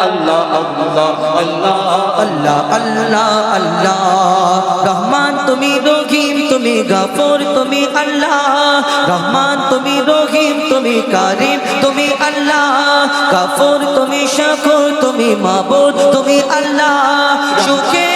আল্লাহ রহমান, তুমি রহিম, তুমি গাফর, তুমি আল্লাহ। রহমান, তুমি রহিম, তুমি কারিম, তুমি আল্লাহ। গাফর, তুমি শাকুর তুমি মাবুদ, তুমি আল্লাহ। সুখে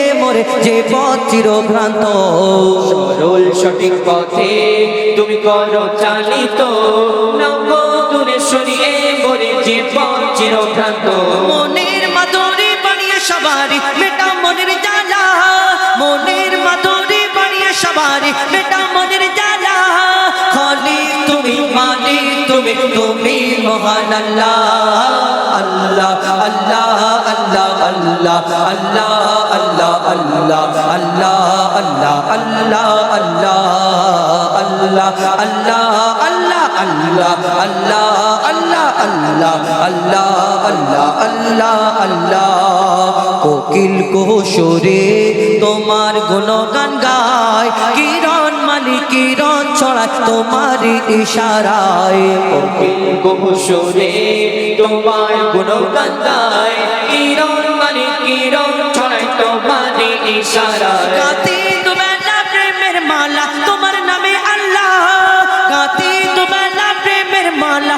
মোরে যে পথ চিরভ্রান্ত। সরল সঠিক পথে তুমি করো চালিত। নব দূরে সরিয়ে বলে যে পথ চিরভ্রান্ত। মনের মাধুরী বানিয়ে সবারই বেটা মনের জ্বালা। মনের মাধুরী বানিয়ে সবারই বেটা মনের জ্বালা। খালি তুমি মালিক তুমি তুমি মহান আল্লাহ। আল্লাহ আল্লাহ আল্লাহ আল্লাহ আল্লাহ আল্লাহ আল্লাহ আল্লাহ আল্লাহ আল্লাহ আল্লাহ আল্লাহ আল্লাহ আল্লাহ আল্লাহ আল্লাহ আল্লাহ আল্লাহ আল্লাহ আল্লাহ আল্লাহ কোকিল কোহসরে তোমার গুণগান গায় কিরণ মালি কিরণ ছড়ায় তোমার ইশারায়। কহুসরে তোমার গুণগান গায় কিরণ মানে কিরণ ছড়ায় তোমার ইশারায়। গাতি দুবেলা প্রেমের মালা তোমার নামে আল্লাহ। গাতি দুবেলা প্রেমের মালা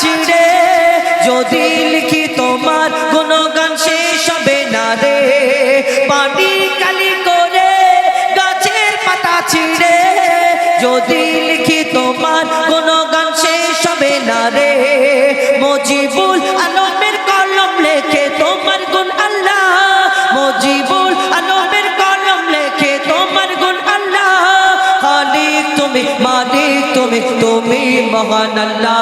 পাতা যদি লিখি তোমার গুণগান শেষ হবে না রে। পানি কালি করে গাছের পাতা ছিঁড়ে। যদি লিখি তোমার গুণগান শেষ হবে না রে। মজিবুল আলমের কলম লেখে তোমার গুণ আল্লাহ। মজিবুল আলমের কলম লেখে তোমার গুণ আল্লাহ। খালিক তুমি, মালিক তুমি তুমি মহান আল্লাহ।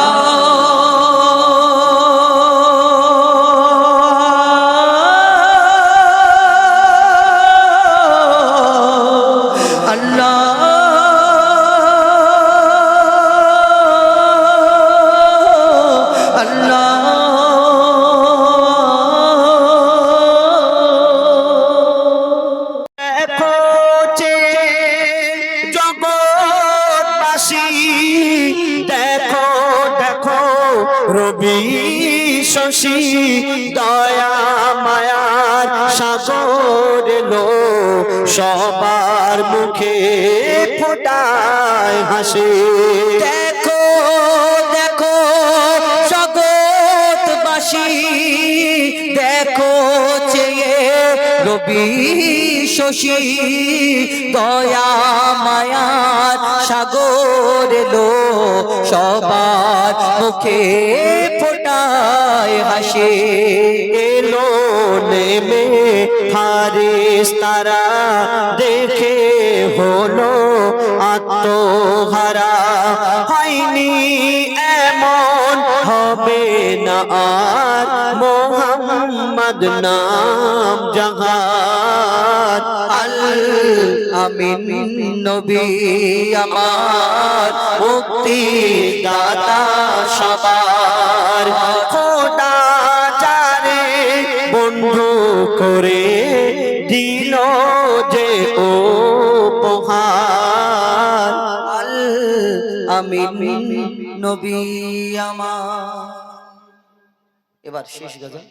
রবি শশী দয়া মায়ার সাগর লো সবার মুখে ফোটায় হাসে। দেখো দেখো জগৎবাসী রবি শশী, দয়া মায়ার সাগর এলো, সবার মুখে ফোটায় হাসি। এলো নেমে ফারিস তারা দেখে হলো আত্মহারা। হয়নি এমন হবে না আর মোহাম্মদ নাম জাহান। আল আমিন নবী আমার মুক্তি দাতা সবার। খোদা বন্ধু করে দিল যে ও পোহার আল আমিন নবী আমার। এবার শেষ গজল।